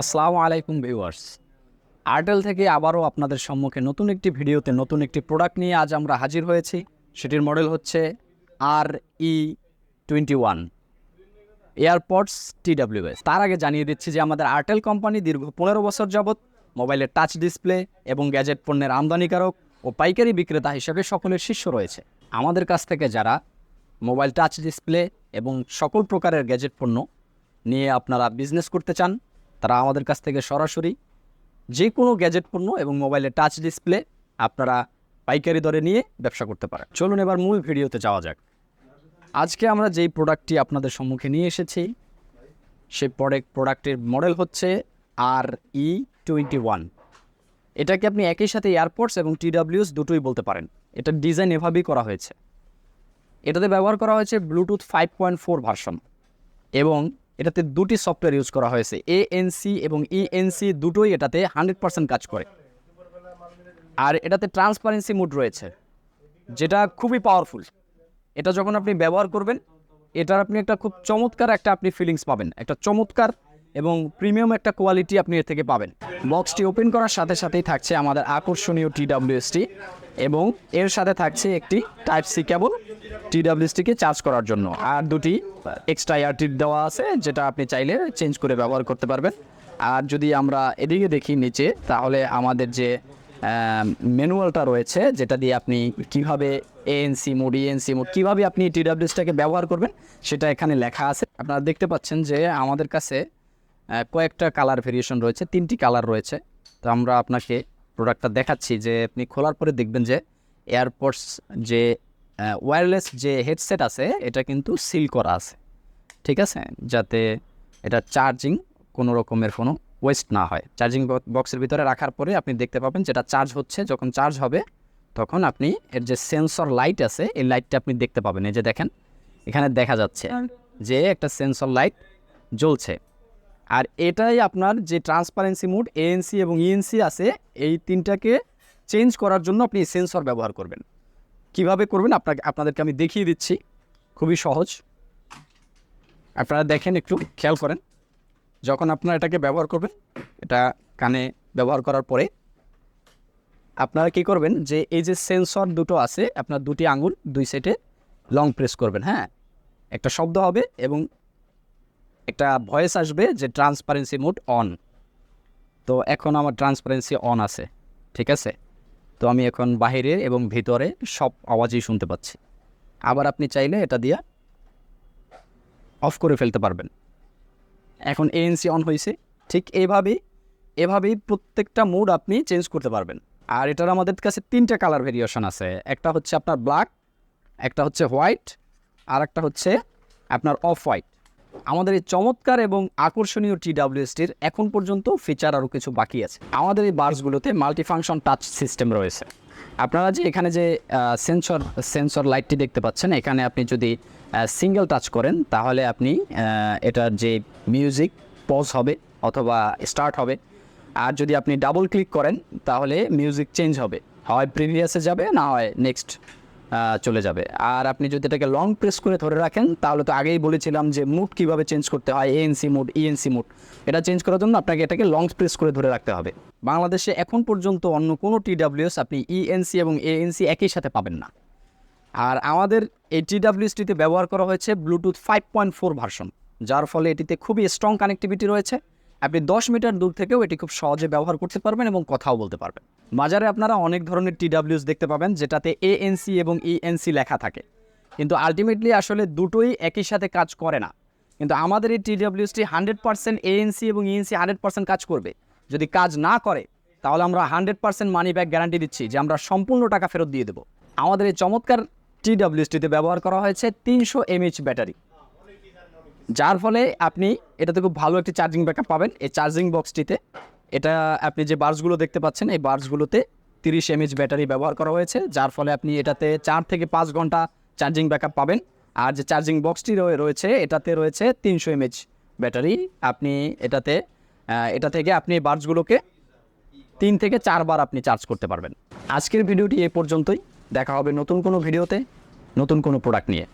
আসসালামু আলাইকুম ভিউয়ার্স। আর্টেল থেকে আবারও আপনাদের সম্মুখে নতুন একটি ভিডিওতে নতুন একটি প্রোডাক্ট নিয়ে আজ আমরা হাজির হয়েছি। সেটির মডেল হচ্ছে R E twenty one AirPods TWS তার আগে জানিয়ে দিচ্ছি যে আমাদের আর্টেল কোম্পানি দীর্ঘ পনেরো বছর যাবৎ মোবাইলের টাচ ডিসপ্লে এবং গ্যাজেট পণ্যের আমদানিকারক ও পাইকারি বিক্রেতা হিসেবে সকলের শীর্ষ রয়েছে। আমাদের কাছ থেকে যারা মোবাইল টাচ ডিসপ্লে এবং সকল প্রকারের গ্যাজেট পণ্য নিয়ে আপনারা বিজনেস করতে চান তারা আমাদের কাছ থেকে সরাসরি যে কোনো গ্যাজেট পণ্য এবং মোবাইলের টাচ ডিসপ্লে আপনারা পাইকারি দরে নিয়ে ব্যবসা করতে পারেন। চলুন এবার মূল ভিডিওতে যাওয়া যাক। আজকে আমরা যেই প্রোডাক্টটি আপনাদের সম্মুখে নিয়ে এসেছি, সেই প্রোডাক্ট, প্রোডাক্টের মডেল হচ্ছে আর ই টোয়েন্টি ওয়ান এটাকে আপনি একই সাথে এয়ারপোর্টস এবং টিডাব্লিউস দুটোই বলতে পারেন। এটার ডিজাইন এভাবেই করা হয়েছে। এটাতে ব্যবহার করা হয়েছে Bluetooth five point four version এবং এটাতে দুটি সফটওয়্যার ইউজ করা হয়েছে এএনসি এবং ইএনসি দুটোই এটাতে হান্ড্রেড পার্সেন্ট কাজ করে। আর এটাতে ট্রান্সপারেন্সি মুড রয়েছে, যেটা খুবই পাওয়ারফুল এটা যখন আপনি ব্যবহার করবেন, এটার আপনি একটা খুব চমৎকার একটা আপনি ফিলিংস পাবেন। একটা চমৎকার এবং প্রিমিয়াম একটা কোয়ালিটি আপনি এর থেকে পাবেন। বক্সটি ওপেন করার সাথে সাথেই থাকছে আমাদের আকর্ষণীয় টিডাব্লিউএসটি এবং এর সাথে থাকছে একটি টাইপ সি কেবল টিডাব্লিউএসটিকে চার্জ করার জন্য। আর দুটি এক্সট্রা এয়ারটিপ দেওয়া আছে, যেটা আপনি চাইলে চেঞ্জ করে ব্যবহার করতে পারবেন। আর যদি আমরা এদিকে দেখি নিচে, তাহলে আমাদের যে ম্যানুয়ালটা রয়েছে, যেটা দিয়ে আপনি কীভাবে এএনসি মোড ইএনসি মোড কীভাবে আপনি টিডাব্লিউএসটাকে ব্যবহার করবেন, সেটা এখানে লেখা আছে। আপনারা দেখতে পাচ্ছেন যে আমাদের কাছে কয়েকটা কালার ভেরিয়েশন রয়েছে, তিনটি কালার রয়েছে। তো আমরা আপনাকে প্রোডাক্টটা দেখাচ্ছি যে আপনি খোলার পরে দেখবেন যে এয়ারপোর্টস যে ওয়্যারলেস যে হেডসেট আছে এটা কিন্তু সিল করা আছে। ঠিক আছে? যাতে এটা চার্জিং কোনো রকমের কোনো ওয়েস্ট না হয়। চার্জিং বক্সের ভিতরে রাখার পরে আপনি দেখতে পাবেন যেটা চার্জ হচ্ছে যখন চার্জ হবে তখন আপনি এর যে সেন্সর লাইট আছে এই লাইটটা আপনি দেখতে পাবেন। এই যে দেখেন এখানে দেখা যাচ্ছে যে একটা সেন্সর লাইট জ্বলছে। আর এটাই আপনার যে ট্রান্সপারেন্সি মুড এএনসি এবং ইএনসি আছে এই তিনটাকে চেঞ্জ করার জন্য আপনি সেন্সর ব্যবহার করবেন। কীভাবে করবেন আপনাকে, আপনাদেরকে আমি দেখিয়ে দিচ্ছি। খুবই সহজ। আপনারা দেখেন, একটু খেয়াল করেন। যখন আপনারা এটাকে ব্যবহার করবেন, এটা কানে ব্যবহার করার পরে আপনারা কি করবেন যে, এই যে সেন্সর দুটো আছে, আপনার দুটি আঙুল, দুই সাইডে লং প্রেস করবেন হ্যাঁ? একটা শব্দ হবে এবং একটা ভয়েস আসবে যে ট্রান্সপারেন্সি মোড অন তো এখন আমার ট্রান্সপারেন্সি অন আছে, ঠিক আছে? তো আমি এখন বাইরে এবং ভিতরে সব আওয়াজই শুনতে পাচ্ছি। আবার আপনি চাইলে এটা দিয়ে অফ করে ফেলতে পারবেন। এখন এএনসি অন হয়েছে। ঠিক এইভাবেই এভাবেই প্রত্যেকটা মুড আপনি চেঞ্জ করতে পারবেন। আর এটার আমাদের কাছে তিনটা কালার ভেরিয়েশন আছে। একটা হচ্ছে আপনার ব্ল্যাক একটা হচ্ছে হোয়াইট আর একটা হচ্ছে আপনার অফ হোয়াইট আমাদের এই চমৎকার এবং আকর্ষণীয় টিডাব্লিউএসটির এখন পর্যন্ত ফিচার আরও কিছু বাকি আছে। আমাদের এই বার্সগুলোতে মাল্টিফাংশন টাচ সিস্টেম রয়েছে। আপনারা যে এখানে যে সেন্সর সেন্সর লাইটটি দেখতে পাচ্ছেন, এখানে আপনি যদি সিঙ্গেল টাচ করেন, তাহলে আপনি এটার যে মিউজিক পজ হবে অথবা স্টার্ট হবে। আর যদি আপনি ডাবল ক্লিক করেন, তাহলে মিউজিক চেঞ্জ হবে। হয় প্রিভিয়াসে যাবে, না হয় নেক্সট চলে যাবে। আর আপনি যদি এটাকে লং প্রেস করে ধরে রাখেন, তাহলে তো আগেই বলেছিলাম যে মুড কীভাবে চেঞ্জ করতে হয় এএনসি মুড ইএনসি মুড এটা চেঞ্জ করার জন্য আপনাকে এটাকে লং প্রেস করে ধরে রাখতে হবে। বাংলাদেশে এখন পর্যন্ত অন্য কোনো টিডাব্লিউএস আপনি ইএনসি এবং এএনসি একই সাথে পাবেন না। আর আমাদের এই টিডাব্লিউএসটিতে ব্যবহার করা হয়েছে Bluetooth five point four version যার ফলে এটিতে খুবই স্ট্রং কানেক্টিভিটি রয়েছে। আপনি দশ মিটার দূর থেকেও এটি খুব সহজে ব্যবহার করতে পারবেন এবং কথাও বলতে পারবেন। বাজারে আপনারা অনেক ধরনের টিডাব্লিউএস দেখতে পাবেন, যেটাতে এএনসি এবং ইএনসি লেখা থাকে। কিন্তু আলটিমেটলি আসলে দুটোই একই সাথে কাজ করে না। কিন্তু আমাদের এই টিডাব্লিউএসটি হান্ড্রেড পার্সেন্ট এএনসি এবং ইএনসি হান্ড্রেড পার্সেন্ট কাজ করবে। যদি কাজ না করে, তাহলে আমরা hundred percent money back guarantee দিচ্ছি যে আমরা সম্পূর্ণ টাকা ফেরত দিয়ে দেবো। আমাদের এই চমৎকার টিডাব্লিউএসটিতে ব্যবহার করা হয়েছে তিনশো এমএইচ ব্যাটারি। যার ফলে আপনি এটাতে খুব ভালো একটি চার্জিং ব্যাকআপ পাবেন। এই চার্জিং বক্সটিতে এটা আপনি যে বার্সগুলো দেখতে পাচ্ছেন, এই বার্সগুলোতে তিরিশ এমএইচ ব্যাটারি ব্যবহার করা হয়েছে, যার ফলে আপনি এটাতে চার থেকে পাঁচ ঘণ্টা চার্জিং ব্যাকআপ পাবেন। আর যে চার্জিং বক্সটি রয়ে- রয়েছে, এটাতে রয়েছে তিনশো এমএইচ ব্যাটারি আপনি এটাতে এটা থেকে আপনি এই বার্সগুলোকে তিন থেকে চারবার আপনি চার্জ করতে পারবেন। আজকের ভিডিওটি এ পর্যন্তই। দেখা হবে নতুন কোনো ভিডিওতে নতুন কোনো প্রোডাক্ট নিয়ে।